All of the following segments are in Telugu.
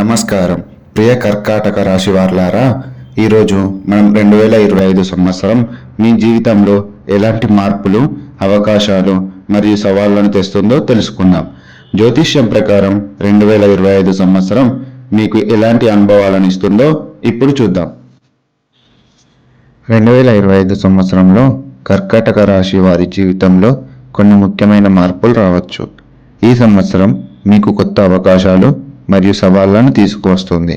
నమస్కారం. ప్రియ కర్కాటక రాశి వార్లారా ఈరోజు మనం రెండు వేల ఇరవై ఐదు సంవత్సరం మీ జీవితంలో ఎలాంటి మార్పులు అవకాశాలు మరియు సవాళ్ళను తెస్తుందో తెలుసుకుందాం. జ్యోతిష్యం ప్రకారం రెండు వేల ఇరవై ఐదు సంవత్సరం మీకు ఎలాంటి అనుభవాలను ఇస్తుందో ఇప్పుడు చూద్దాం. రెండు వేల ఇరవై ఐదు సంవత్సరంలో కర్కాటక రాశి వారి జీవితంలో కొన్ని ముఖ్యమైన మార్పులు రావచ్చు. ఈ సంవత్సరం మీకు కొత్త అవకాశాలు మరియు సవాళ్ళను తీసుకువస్తుంది.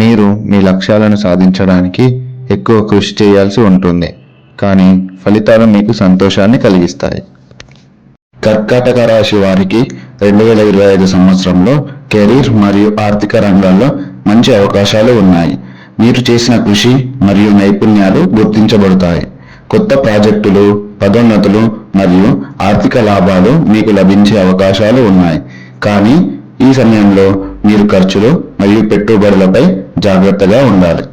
మీరు మీ లక్ష్యాలను సాధించడానికి ఎక్కువ కృషి చేయాల్సి ఉంటుంది. కానీ ఫలితాలు మీకు సంతోషాన్ని కలిగిస్తాయి. కర్కాటక రాశి వారికి రెండు వేల ఇరవై ఐదు సంవత్సరంలో కెరీర్ మరియు ఆర్థిక రంగాల్లో మంచి అవకాశాలు ఉన్నాయి. మీరు చేసిన కృషి మరియు నైపుణ్యాలు గుర్తించబడతాయి. కొత్త ప్రాజెక్టులు పదోన్నతులు మరియు ఆర్థిక లాభాలు మీకు లభించే అవకాశాలు ఉన్నాయి. కానీ ఈ సమయంలో మీరు ఖర్చులు మరియు పెట్టుబడులపై జాగ్రత్తగా ఉండాలి.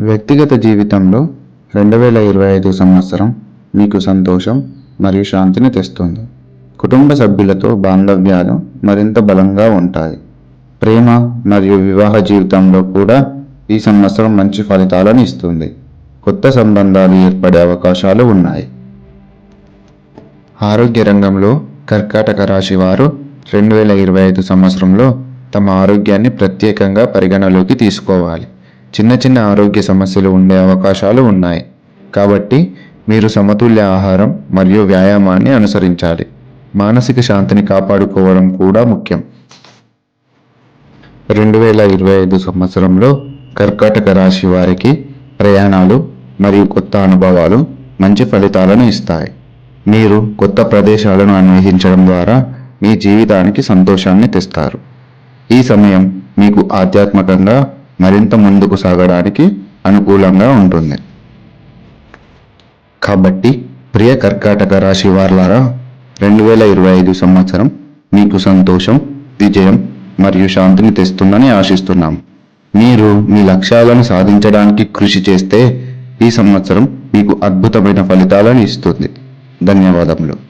వ్యక్తిగత జీవితంలో రెండు వేల ఇరవై ఐదు సంవత్సరం మీకు సంతోషం మరియు శాంతిని తెస్తుంది. కుటుంబ సభ్యులతో బాంధవ్యాలు మరింత బలంగా ఉంటాయి. ప్రేమ మరియు వివాహ జీవితంలో కూడా ఈ సంవత్సరం మంచి ఫలితాలను ఇస్తుంది. కొత్త సంబంధాలు ఏర్పడే అవకాశాలు ఉన్నాయి. ఆరోగ్య రంగంలో కర్కాటక రాశి వారు రెండు వేల ఇరవై ఐదు సంవత్సరంలో తమ ఆరోగ్యాన్ని ప్రత్యేకంగా పరిగణలోకి తీసుకోవాలి. చిన్న చిన్న ఆరోగ్య సమస్యలు ఉండే అవకాశాలు ఉన్నాయి. కాబట్టి మీరు సమతుల్య ఆహారం మరియు వ్యాయామాన్ని అనుసరించాలి. మానసిక శాంతిని కాపాడుకోవడం కూడా ముఖ్యం. రెండు వేల ఇరవై ఐదు సంవత్సరంలో కర్కాటక రాశి వారికి ప్రయాణాలు మరియు కొత్త అనుభవాలు మంచి ఫలితాలను ఇస్తాయి. మీరు కొత్త ప్రదేశాలను అన్వేషించడం ద్వారా మీ జీవితానికి సంతోషాన్ని తెస్తారు. ఈ సమయం మీకు ఆధ్యాత్మికంగా మరింత ముందుకు సాగడానికి అనుకూలంగా ఉంటుంది. కాబట్టి ప్రియ కర్కాటక రాశి వార్లారా రెండు వేల ఇరవై ఐదు సంవత్సరం మీకు సంతోషం విజయం మరియు శాంతిని తెస్తుందని ఆశిస్తున్నాం. మీరు మీ లక్ష్యాలను సాధించడానికి కృషి చేస్తే ఈ సంవత్సరం మీకు అద్భుతమైన ఫలితాలను ఇస్తుంది. ధన్యవాదములు.